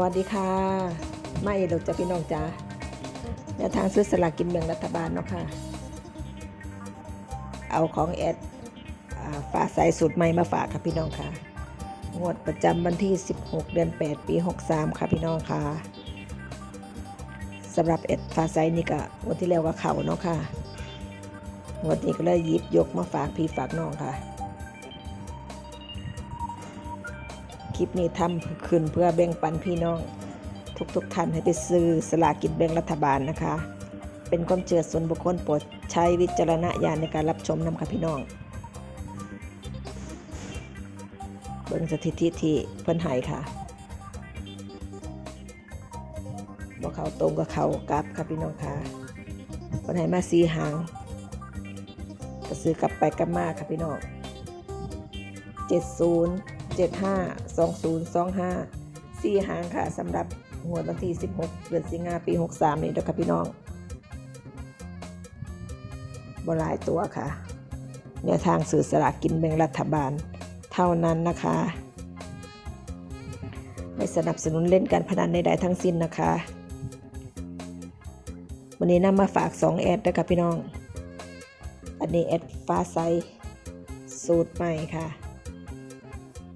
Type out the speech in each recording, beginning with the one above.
วัสดีค่ะ มาอีกจะพี่น้องจ้าแนวทางซื้อสลากกินแบ่งรัฐบาลเนาะค่ะ เอาของแอดอ่าฝาใสสูตรใหม่มาฝากค่ะพี่น้องค่ะ งวดประจำวันที่ 16 เดือน 8 ปี 63 ค่ะพี่น้องค่ะสำหรับแอดฝาใสนี่ก็งวดที่แล้วก็เข่าเนาะค่ะ งวดนี้ก็เลยยิบยกมาฝากพี่ฝากน้องค่ะ คลิปนี้ทำขึ้นเพื่อแบ่งปันพี่น้อง ทุกๆท่านให้ไปซื้อสลากกินแบ่งรัฐบาลนะคะ เป็นความเชื่อส่วนบุคคลโปรดใช้วิจารณญาณในการรับชมนำค่ะพี่น้อง เบิ่งสถิติที่เพิ่นให้ค่ะบ่เขาตรงกับเขากลับค่ะพี่น้องค่ะเพิ่นให้มาสีหางก็ซื้อกลับไปกลับมาค่ะพี่น้อง70 75 20 25 4หางค่ะสำหรับงวดวันที่ 16 เดือนสิงหาปี 63 นี่เด้อค่ะพี่น้องบ่หลายตัวค่ะแนวทางสื่อสลากกินแบ่งรัฐบาลเท่านั้นนะคะ ไม่สนับสนุนเล่นการพนันใดๆทั้งสิ้นนะคะ วันนี้นำมาฝาก 2 แอดด้วยค่ะพี่น้อง อันนี้แอดฟ้าไซสูตรใหม่ค่ะ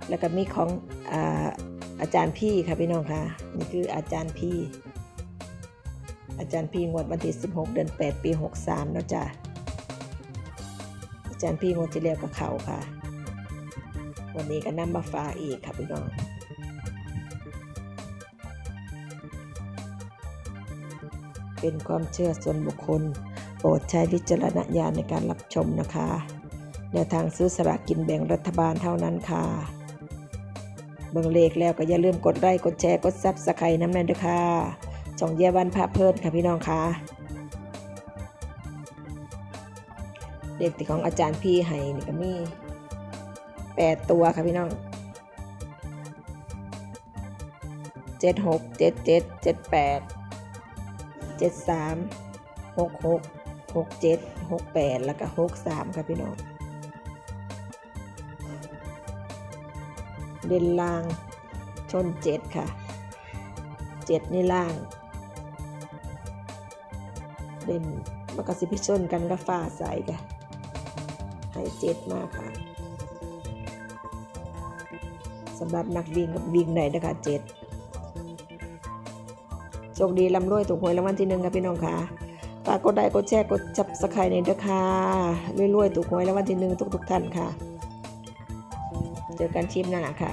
แล้วก็มีของอาอาจารย์พี่ค่ะพี่น้องค่ะนี่คืออาจารย์พี่ อาจารย์พี่งวดวันที่ 16 เดือน 8 ปี 63เนาะจ้ะอาจารย์พี่งวดที่แล้วกับเขาค่ะ วันนี้ก็นำมาฝากอีกค่ะพี่น้องเป็นความเชื่อส่วนบุคคล โปรดใช้วิจารณญาณในการรับชมนะคะแนวทางซื้อสลากกินแบ่งรัฐบาลเท่านั้นค่ะ เบิ่งเลขแล้วก็อย่าลืมกดไลค์กดแชร์กดซับสไครต์น้ำแน่นด้วยค่ะช่องเยาวันพาเพลินค่ะพี่น้องค่ะเลขที่ของอาจารย์พี่ให้นี่ก็มีแปดตัวค่ะพี่น้องเจ็ดหกเจ็ดเจ็ดเจ็ดแปดเจ็ดสามหกหกหกเจ็ดหกแปดแล้วก็หกสามค่ะพี่น้อง เด่นล่าง ชนเจ็ดค่ะเจ็ดนี่ล่าง เด่นมากระสิพิชนกันกับฟ้าใสค่ะให้เจ็ดมากค่ะสำหรับนักวิ่งกับวิ่งไหนนะคะเจ็ดโชคดีลำรวยถูกหวยรางวัลที่หนึ่งค่ะพี่น้องค่ะฝากกดไลค์กดแชร์กดจับสไครต์ในเด้อค่ะรวยๆถูกหวยรางวัลที่หนึ่งทุกๆท่านค่ะ เจอกันชิปหน้าค่ะ